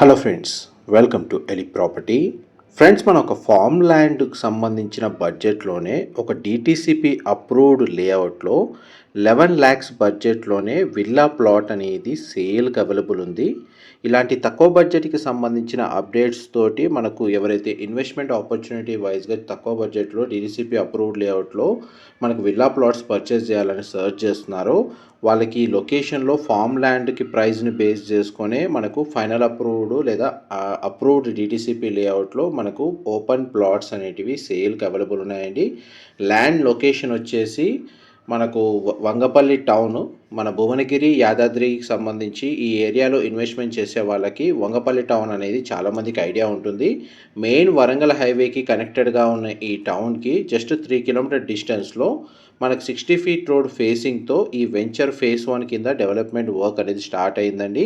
Hello friends welcome to Eli property friends మన ఒక farm ల్యాండ్కి సంబంధించిన బడ్జెట్లోనే ఒక డిటీసీపీ అప్రూవ్డ్ లేఅవుట్లో లెవెన్ ల్యాక్స్ బడ్జెట్లోనే విల్లా ప్లాట్ అనేది సేల్కి అవైలబుల్ ఉంది. ఇలాంటి తక్కువ బడ్జెట్కి సంబంధించిన అప్డేట్స్ తోటి మనకు ఎవరైతే ఇన్వెస్ట్మెంట్ ఆపర్చునిటీ వైజ్గా తక్కువ బడ్జెట్లో డిడిసిపి అప్రూవ్డ్ లేఅవుట్లో మనకు విల్లా ప్లాట్స్ పర్చేస్ చేయాలని సర్చ్ చేస్తున్నారో వాళ్ళకి లొకేషన్లో ఫామ్ ల్యాండ్కి ప్రైస్ని బేస్ చేసుకొని మనకు ఫైనల్ అప్రూవ్డ్ లేదా అప్రూవ్డ్ డిటీసీపీ లేఅవుట్లో మనకు ఓపెన్ ప్లాట్స్ అనేటివి సేల్కి అవైలబుల్ ఉన్నాయండి. ల్యాండ్ లొకేషన్ వచ్చేసి మనకు వంగపల్లి టౌన్. మన భువనగిరి యాదాద్రికి సంబంధించి ఈ ఏరియాలో ఇన్వెస్ట్మెంట్ చేసే వాళ్ళకి వంగపల్లి టౌన్ అనేది చాలామందికి ఐడియా ఉంటుంది. మెయిన్ వరంగల్ హైవేకి కనెక్టెడ్గా ఉన్న ఈ టౌన్కి జస్ట్ త్రీ కిలోమీటర్ డిస్టెన్స్లో మనకు సిక్స్టీ ఫీట్ రోడ్ ఫేసింగ్తో ఈ వెంచర్ ఫేస్ వన్ కింద డెవలప్మెంట్ వర్క్ అనేది స్టార్ట్ అయిందండి.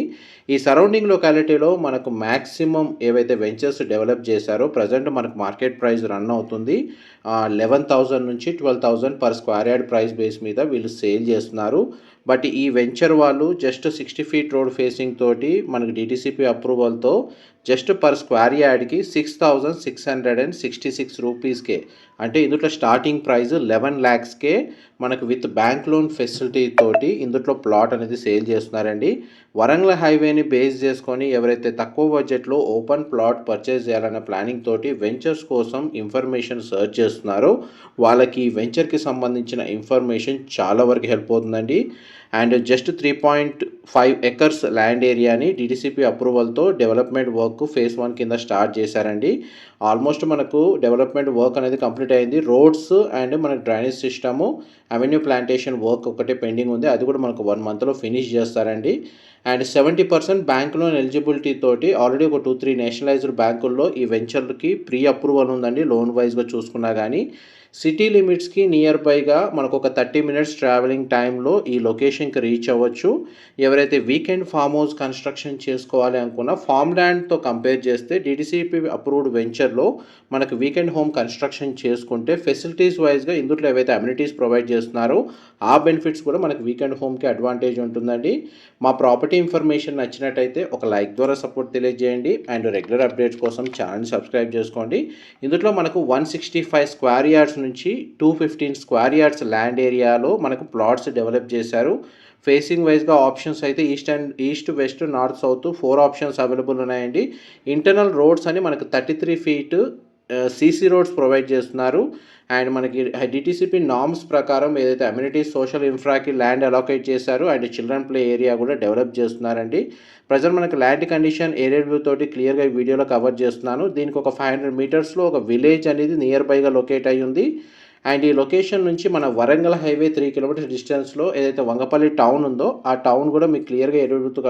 ఈ సరౌండింగ్ లొకాలిటీలో మనకు మ్యాక్సిమం ఏవైతే వెంచర్స్ డెవలప్ చేశారో ప్రజెంట్ మనకు మార్కెట్ ప్రైస్ రన్ అవుతుంది. లెవెన్ థౌజండ్ నుంచి twelve thousand per square yard price base మీద వీళ్ళు సేల్ చేస్తున్నారు. బట్ ఈ వెంచర్ వాళ్ళు just sixty feet road facing తోటి మనకు డిటిసిపి అప్రూవల్తో just per square యార్డ్కి six thousand six hundred and sixty six రూపీస్కే అంటే ఇందులో స్టార్టింగ్ ప్రైస్ లెవెన్ ల్యాక్స్కే మనకు విత్ బ్యాంక్ లోన్ ఫెసిలిటీ తోటి ఇందులో ప్లాట్ అనేది సేల్ చేస్తున్నారండి. వరంగల్ హైవేని బేస్ చేసుకొని ఎవరైతే తక్కువ బడ్జెట్లో ఓపెన్ ప్లాట్ పర్చేస్ చేయాలనే ప్లానింగ్ తోటి వెంచర్స్ కోసం ఇన్ఫర్మేషన్ సర్చ్ చేస్తున్నారో. వాళ్ళకి వెంచర్కి సంబంధించిన ఇన్ఫర్మేషన్ చాలా వరకు హెల్ప్ అవుతుందండి. And just three point five acres land ఏరియాని డిటిసిపి అప్రూవల్తో డెవలప్మెంట్ వర్క్ ఫేస్ వన్ కింద స్టార్ట్ చేశారండి. ఆల్మోస్ట్ మనకు డెవలప్మెంట్ వర్క్ అనేది కంప్లీట్ అయింది. రోడ్స్ అండ్ మనకు drainage system avenue plantation work ఒకటే పెండింగ్ ఉంది. అది కూడా మనకు వన్ మంత్లో ఫినిష్ చేస్తారండి. And seventy percent bank loan eligibility తోటి ఆల్రెడీ ఒక టూ త్రీ నేషనలైజ్డ్ బ్యాంకుల్లో ఈ వెంచర్కి ప్రీ అప్రూవల్ ఉందండి. లోన్ వైజ్గా చూసుకున్నా కానీ సిటీ లిమిట్స్కి నియర్ బైగా మనకు ఒక థర్టీ మినిట్స్ ట్రావెలింగ్ టైంలో ఈ లొకేషన్కి రీచ్ అవ్వచ్చు. ఎవరైతే వీకెండ్ ఫామ్ హౌస్ కన్స్ట్రక్షన్ చేసుకోవాలి అనుకున్న ఫామ్ ల్యాండ్తో కంపేర్ చేస్తే డిటిసిపి అప్రూవ్డ్ వెంచర్లో మనకు వీకెండ్ హోమ్ కన్స్ట్రక్షన్ చేసుకుంటే ఫెసిలిటీస్ వైజ్గా ఇందులో ఏవైతే అమ్యూనిటీస్ ప్రొవైడ్ చేస్తున్నారో ఆ బెనిఫిట్స్ కూడా మనకు వీకెండ్ హోమ్కి అడ్వాంటేజ్ ఉంటుందండి. మా ప్రాపర్టీ ఇన్ఫర్మేషన్ నచ్చినట్టయితే ఒక లైక్ ద్వారా సపోర్ట్ తెలియజేయండి. అండ్ రెగ్యులర్ అప్డేట్స్ కోసం ఛానల్ సబ్స్క్రైబ్ చేసుకోండి. ఇందులో మనకు one sixty five square yards నుంచి two fifteen square yards land ఏరియాలో మనకు ప్లాట్స్ డెవలప్ చేశారు. ఫేసింగ్ వైజ్గా ఆప్షన్స్ అయితే east and east west north south four options available ఉన్నాయండి. ఇంటర్నల్ రోడ్స్ అని మనకు thirty three feet CC roads provide చేస్తున్నారు. అండ్ మనకి డిటీసీపీ నామ్స్ ప్రకారం ఏదైతే అమ్యూనిటీస్ సోషల్ ఇన్ఫ్రాకి ల్యాండ్ అలోకేట్ చేశారు అండ్ చిల్డ్రన్ ప్లే ఏరియా కూడా డెవలప్ చేస్తున్నారండి. ప్రజెంట్ మనకి ల్యాండ్ కండిషన్ ఏరియా వ్యూ తోటి క్లియర్గా ఈ వీడియోలో కవర్ చేస్తున్నాను. దీనికి ఒక ఫైవ్ హండ్రెడ్ మీటర్స్లో ఒక విలేజ్ అనేది నియర్ బైగా లొకేట్ అయ్యి ఉంది. అండ్ ఈ లొకేషన్ నుంచి మన వరంగల్ హైవే త్రీ కిలోమీటర్స్ డిస్టెన్స్లో ఏదైతే వంగపల్లి టౌన్ ఉందో ఆ టౌన్ కూడా మీకు క్లియర్గా ఏరియల్ వ్యూ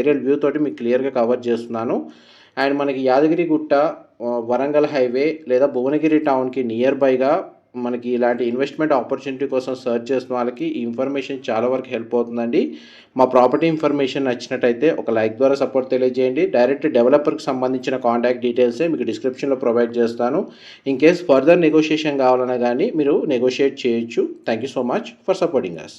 ఏరియల్ వ్యూ తోటి మీకు క్లియర్గా కవర్ చేస్తున్నాను. అండ్ మనకి యాదగిరిగుట్ట వరంగల్ హైవే లేదా భువనగిరి టౌన్కి నియర్ బైగా మనకి ఇలాంటి ఇన్వెస్ట్మెంట్ ఆపర్చునిటీ కోసం సర్చ్ చేసిన వాళ్ళకి ఈ ఇన్ఫర్మేషన్ చాలా వరకు హెల్ప్ అవుతుందండి. మా ప్రాపర్టీ ఇన్ఫర్మేషన్ నచ్చినట్టయితే ఒక లైక్ ద్వారా సపోర్ట్ తెలియజేయండి. డైరెక్ట్ డెవలపర్కి సంబంధించిన కాంటాక్ట్ డీటెయిల్సే మీకు డిస్క్రిప్షన్లో ప్రొవైడ్ చేస్తాను. ఇన్ కేస్ ఫర్దర్ నెగోషియేషన్ కావాలన్నా కానీ మీరు నెగోషియేట్ చేయొచ్చు. Thank you so much for supporting us